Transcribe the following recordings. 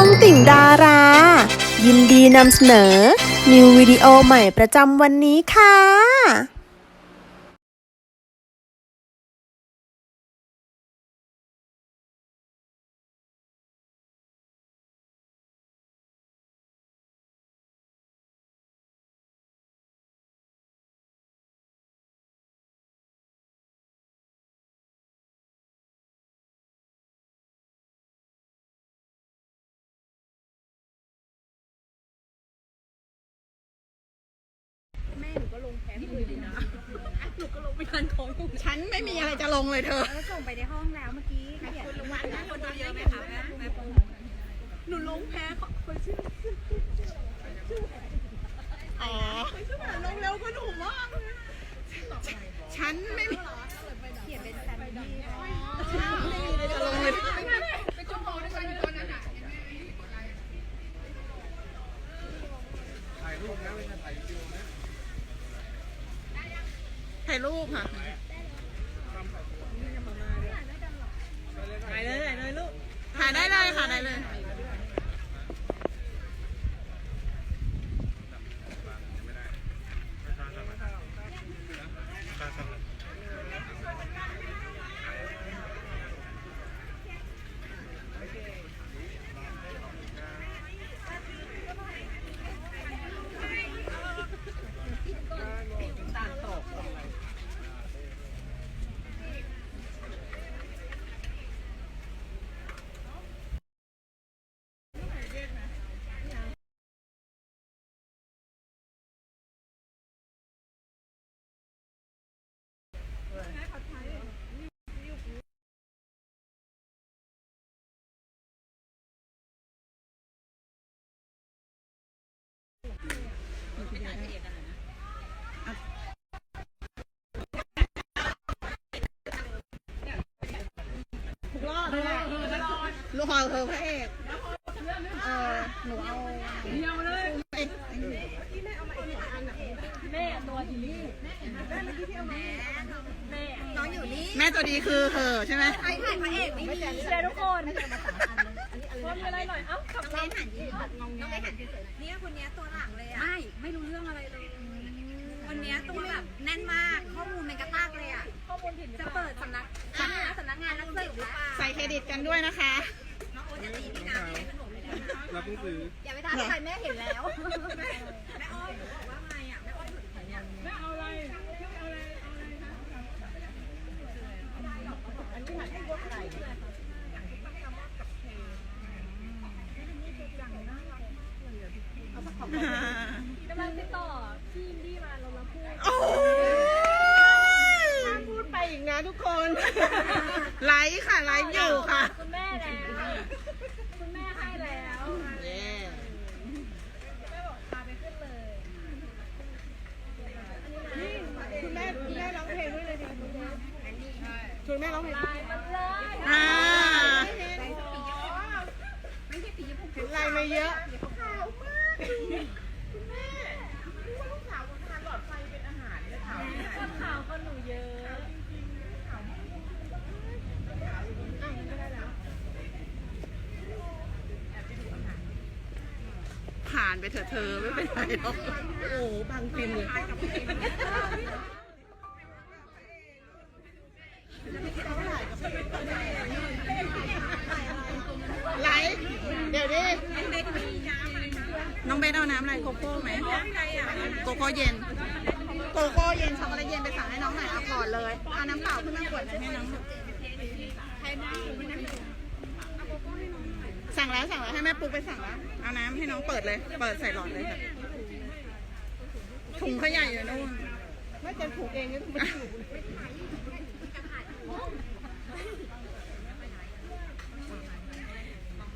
องติ่งดารา ยินดีนำเสนอ นิววิดีโอใหม่ประจำวันนี้ค่ะ ฉันไม่มีอะไรจะลงเลยเธอ แล้วส่งไปในห้องแล้วเมื่อกี้เขียนลงวันนะคนดูเยอะไหมคะแม่แม่หนูลงแพ้คนชื่ออ๋อลงเร็วกว่าหนูมากฉันไม่มี เขียนเป็นแฟนดี้ ไม่มีอะไรจะลงเลยถ่ายรูปค่ะถ่ายเลยถ่ายเลยลูกถ่ายได้เลยค่ะได้เลย รอดเลยลูกคอเธอพระเอกเออหนูเอาเดียวเลยแม่แม่ตัวดีน้องอยู่นี่แม่ตัวดีคือเธอใช่ไหมใครถ่พระเอกไม่มีเชียร์ทุกคนว่ามอะไรหน่อยเอ้าขับน้องเลนหันยืนน้องเล่หันยืนเนี่ยคนเนี้ยตัวหลังเลยอะ เนี้ยตัวแบบแน่นมากข้อมูลเป็นกระตากเลยอะข้อมูลผิดหรือจะเปล่าเปิดสำนักสำนักสำนักงานนักสืบหรือเปล่าใส่เครดิตกันด้วยนะคะ น้องโอ๊ตจะตีพี่น้ำให้ขนมเลยนะรับหนังสืออย่าไปทำใครแม่เห็นแล้วแม่อ้อยบอกว่าไงอะแม่อ้อยถึงไหนเนี่ยกำลังติดต่อพี่อินดี้มาเรามาพูด โอ้ยห้ามพูดไปอีกนะ ทุกคน ไลฟ์ค่ะ ไลฟ์อยู่ค่ะ คุณแม่แล้ว คุณแม่ให้แล้วเย้แม่บอกพาไปขึ้นเลยนี่คุณแม่คุณแม่ร้องเพลงด้วยเลยดิชวนแม่ร้องเพลงลายมันเลยอ่าไม่ใช่ปีผมเห็นลายมาเยอะคนขาวคนหนูเยอะานไปเถอะเธอไม่เป็นไรหรอกโอ้โหบางฟิล์มเลยไลเดี๋ยวดิน้องเบสเอาน้ำอะไรโกโก้ไหมโกโก้เย็น โกโก้เย็นช็อกโกแลตเย็นไปสั่งให้น้องหน่อยเอาก่อนเลยเอาน้ำเปล่าขึ้นมาขวดหนึงให้น้องหน่อย สั่งแล้วสั่งแล้วให้แม่ปุ๊กไปสั่งแล้ว เอาน้ำให้น้องเปิดเลย เปิดใส่หลอดเลยค่ะ ถุงขยะอยู่นู่น ไม่จะถูกเองก็ต้องไปถูก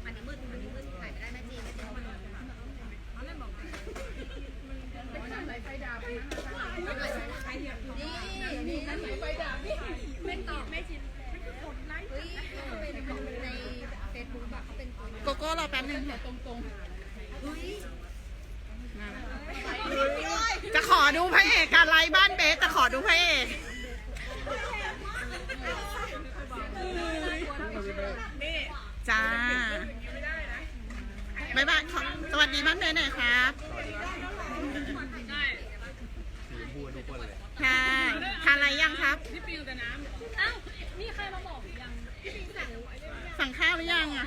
อันนี้มืดอันนี้มืดถ่ายไม่ได้แม่จีแม่จีมันนี่นี่นั่นไฟดับนี่ไม่ตอบแม่จีเฮ้ยเขาเป็นในเฟซบุ๊กอะเขาเป็นคน โกโก้รอแป๊บ นึงค่ะเฮ้ยจะขอดูพระเอกการไลฟ์บ้านเบสจะขอดูพระเอกจ้าบ๊ายบายขอสวัสดีบ้านเพหน่อยครับค่ะทานอะไรยังครับเอ้ามีใครมาบอกหรือยัง สั่งข้าวหรือยังอะ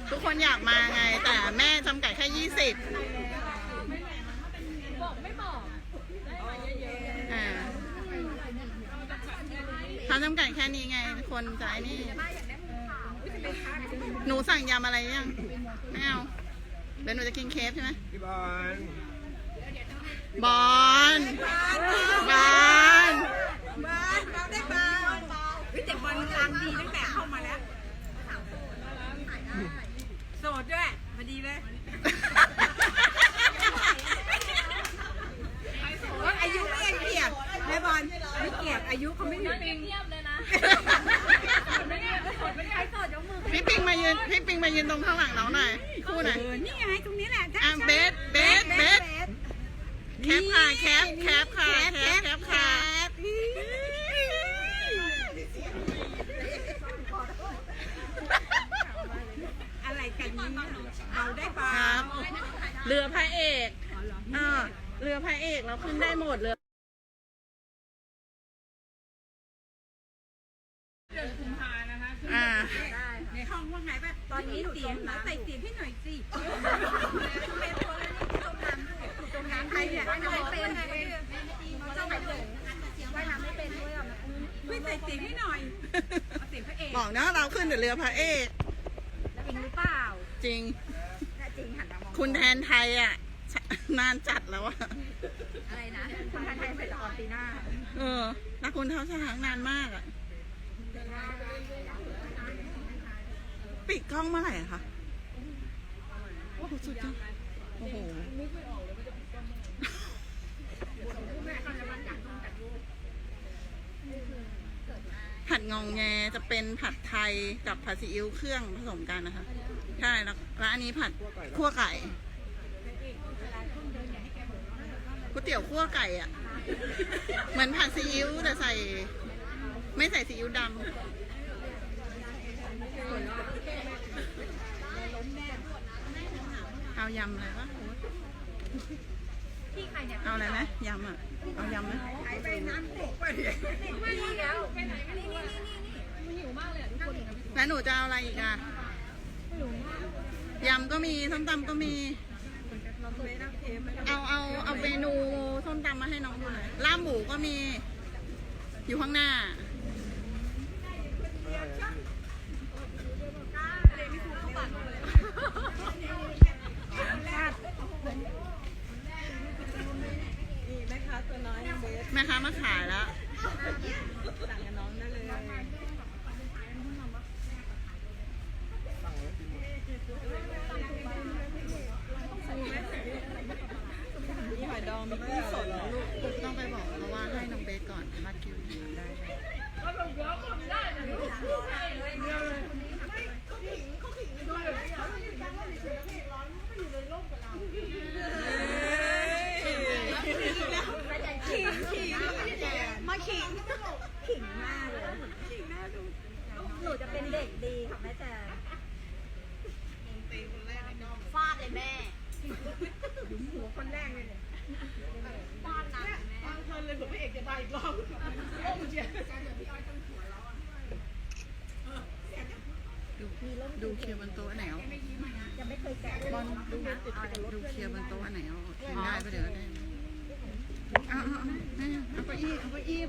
ทุกคนอยากมาไง แต่แม่จำกัดแค่ยี่สิบบอกไม่บอกอ่าเขาจำกัดแค่นี้ไง คนจะไอ้นี่ หนูสั่งยำอะไรยัง ไม่เอาเดี๋ยวหนูจะกินเคฟใช่ไหมพี่บอลบอลบอลบอลเราได้บอลวิแต่บอลกลางดีตั้งแต่เข้ามาแล้วโส ดด้วยพอดีเลยอายุไม่ยังเกียดแม่บอลไม่เกียดอายุเขาไม่นั่งเงียบเลยนะไม่เงียบไม่ไม่ใครสดยกมือพี่ปิงมายืนพี่ปิงมายืนตรงข้างหลังน้องหน่อยคู่หน่อยนี่ไงตรงนี้แหละอะเบสเบสเบสแคปค่ะแคปแคปค่ะแคปแคปค่ะ อะไรกันนี่เอา ได้ปะครับเรือพระเอกอ่าเรือพระเอกเราขึ้นได้หมดเลยอ่า ในห้องว่าไงแบบตอนนี้เสียงแล้วใส่เสียงให้หน่อยสิทำไมพอแล้วนี่จมน้ำด้วยจมน้ำใครเนี่ยว่ายน้ำไม่เป็นเจ้าไหนเลยว่ายน้ำไม่เป็นด้วยอะไม่ใส่เสียงให้หน่อยเอาเสียงพระเอกบอกนะเราขึ้นแต่เรือพระเอกจริงหรือเปล่า จริง คุณแทนไทยอะนานจัดแล้วอะอะไรนะทำไทยใส่ละครปีหน้า เออนักคุณเท้าช้างนานมากอะ ปิดกล้องเมื่อไหร่อะคะ โอ้โหสุดยอดโอ้โห ผัดงองแงจะเป็นผัดไทยกับผัดซีอิ๊วเครื่องผสมกันนะคะ ใช่แล้วแล้วอันนี้ผัดคั่วไก่ก๋วยเตี๋ยวคั่วไก่อะ เหมือนผัดซีอิ๊วแต่ใส่ ไม่ใส่ซีอิ๊วดำเอายำอะไรวะพี่ใครเนี่ยเอาอะไรไหมยำอะ เอายำไหมไปน้ำตกไปดิไม่ดีแล้วนี่นี่นี่นี่หิวมากเลยอะทุกคนแล้วหนูจะเอาอะไรอีกอะ ยำก็มีส้มตำก็มี เอาเอาเอาเมนูส้มตำมาให้น้องดูหน่อยลาบหมูก็มี อยู่ข้างหน้า แม่ค้าตัวน้อยเบสแม่ค้ามาขายแล้ว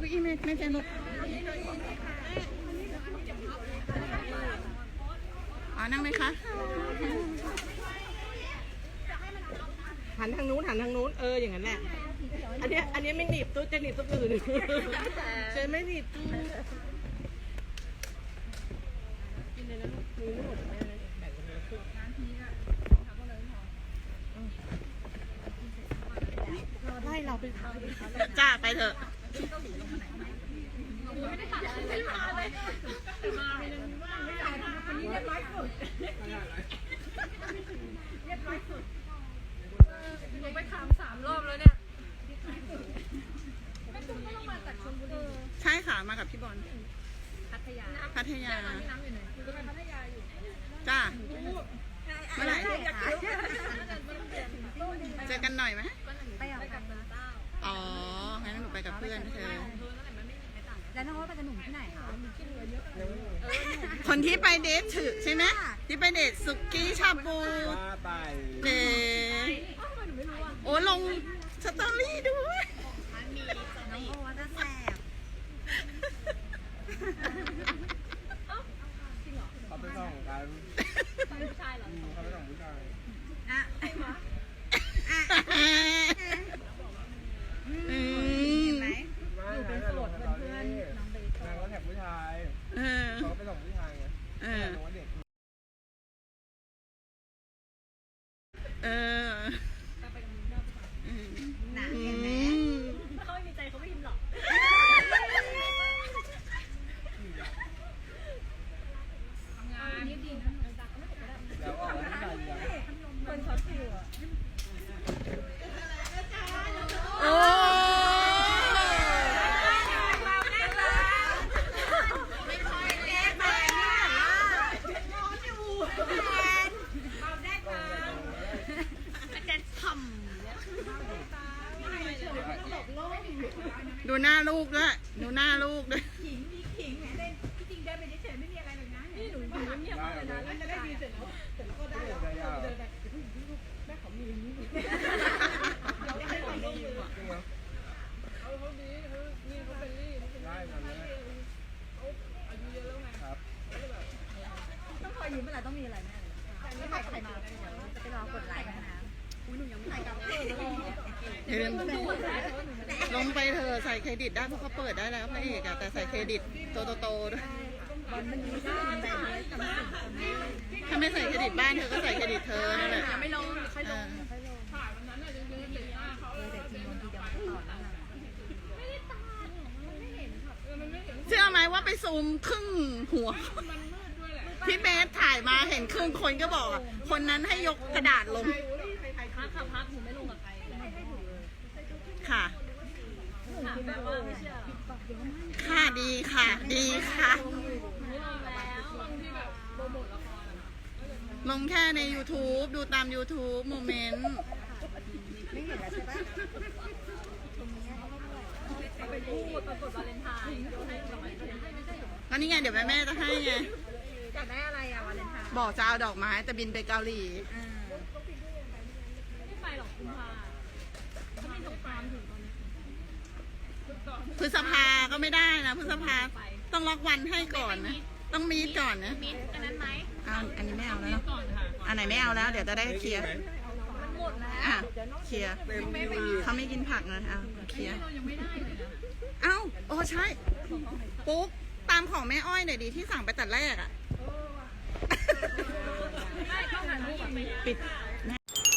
กอี้มไม่ใช่รถอ๋นั่งเลยคะหันทางนู้นหันทางนู้นเอออย่างนั้นแหละอันนี้อันนี้ไม่หนีบตู้จะหนีบตู้อื่นจะไม่หนีบตู้กิด้เไล่เราไปจ้าไปเถอะ หนูไปถามสามรอบแล้วเนี่ยใช่ค่ะมากับพี่บอลพัทยาพัทยาน้ำอยู่ไหนหนูก็ไปพัทยาอยู่จ้าเมื่อไหร่อยากรู้เจอกันหน่อยไหมไปเอากันนะอ๋องั้นหนูไปกับเพื่อนเธอ แล้วน้องว่าไปกับหนุ่มที่ไหนคะคนที่ไปเดทถือใช่ไหมที่ไปเดทสุกี้ชาบูว่าไป เดทโอ้ลงสตอรี่ด้วย น้องโอว่าจะแสบ เขาไปส่องกัน ผู้ชายเหรอ อืมเขาไปส่องผู้ชาย อะ อืม ไหม ไม่อยู่เป็นโสดเป็นเพื่อนน้องเบย์นางก็แท็กผู้ชาย เออ เขาไปส่องผู้ชายไง เออ หนูว่าเด็ก เอออืม หนา อื เห็นไหม ม ถ้าเขาไม่มีใจเขาไม่พิมพ์หรอก แล้วออกแล้วผู้ชายเลี้ยง คนช็อตฟิวอะ โอ้ ดูหน้าลูกด้วยดูหน้าลูกด้วยนี่หนูอยู่เงียบมากเลยนะแล้วจะได้ดีเสร็จแล้วเสร็จแล้วก็ได้เด็กได้วเดินไปแม่ขอมีอย่างนี้จริงเหรอเขาเขาดีเขานี่เขาเป็นรี่ได้ทำได้อายุเยอะแล้วไงครับต้องคอยยิ้มอะไรต้องมีอะไรแน่เลยไม่ถ่ายใครมาจะไปรอกดไลค์นะอุ้ยหนูยังไม่ถ่ายกับเพื่อน เลยอย่าลืมลงไปเธอะใส่เครดิตได้เพราะเขาเปิดได้แล้วพระเอกอะแต่ใส่เครดิตโตโตๆด้วยวันมันมีที่เป็นแบบนี้กับสิ่งคนนี้ถ้าไม่ใส่เครดิตบ้านเธอก็ใส่เครดิตเธอนั่นแหละไม่ลงใครลเองอถ่ายวันนั้นน่ะยังยืนเลยหน้าเขาเออแต่จริงบางทีเดี๋ยวมันต่อแล้วนะเออมันไม่เห็นเชื่อไหมว่าไปซูมครึ่งหัวมันมืดด้วยแหละพี่เบสถ่ายมาเห็นครึ่งคนก็บอกอะคนนั้นให้ยกกระดาษลง พักค่ะพักหนูไม่ลงกับใครเลย ค่ะ ถามแบบว่าไม่เชื่อ ค่ะดีค่ะ ดีค่ะไม่ลงแล้วบางที่แบบโปรโมทละครอะลงแค่ใน YouTube ดูตาม YouTube โมเมนต์ไม่เห็นแล้วใช่ปะเขาไปพูดปรากฏวาเลนไทน์เดี๋ยวให้ดอกไม้ก็เดี๋ยวให้ไม่ใช่เหรอก็นี่ไงเดี๋ยวแม่แม่ๆจะให้ไง อยากได้อะไรอะวาเลนไทน์บอกจะเอาดอกไม้แต่บินไปเกาหลีอ่าไม่ไปหรอกกุมภาเขามีสงครามอยู่ตอนนี้ พฤษภาก็ไม่ได้นะพฤษภาต้องล็อกวันให้ก่อนนะ ต้องมีดก่อนนะมิดอันนั้นไหมเอาอันนี้ไม่เอาแล้วเนอะก่อนค่ะอันไหนไม่เอาแล้ว เดี๋ยวจะได้เคลียร์มันหมดแล้วอะเคลียร์เต็มที่เขาไม่กินผักนะอะเคลียร์เรายังไม่ได้เลยนะเอ้าโอ้ใช่ปุ๊กตามของแม่อ้อยหน่อยดีที่สั่งไปแต่แรกอะไม่ต้องหันรูปแบบไปปิด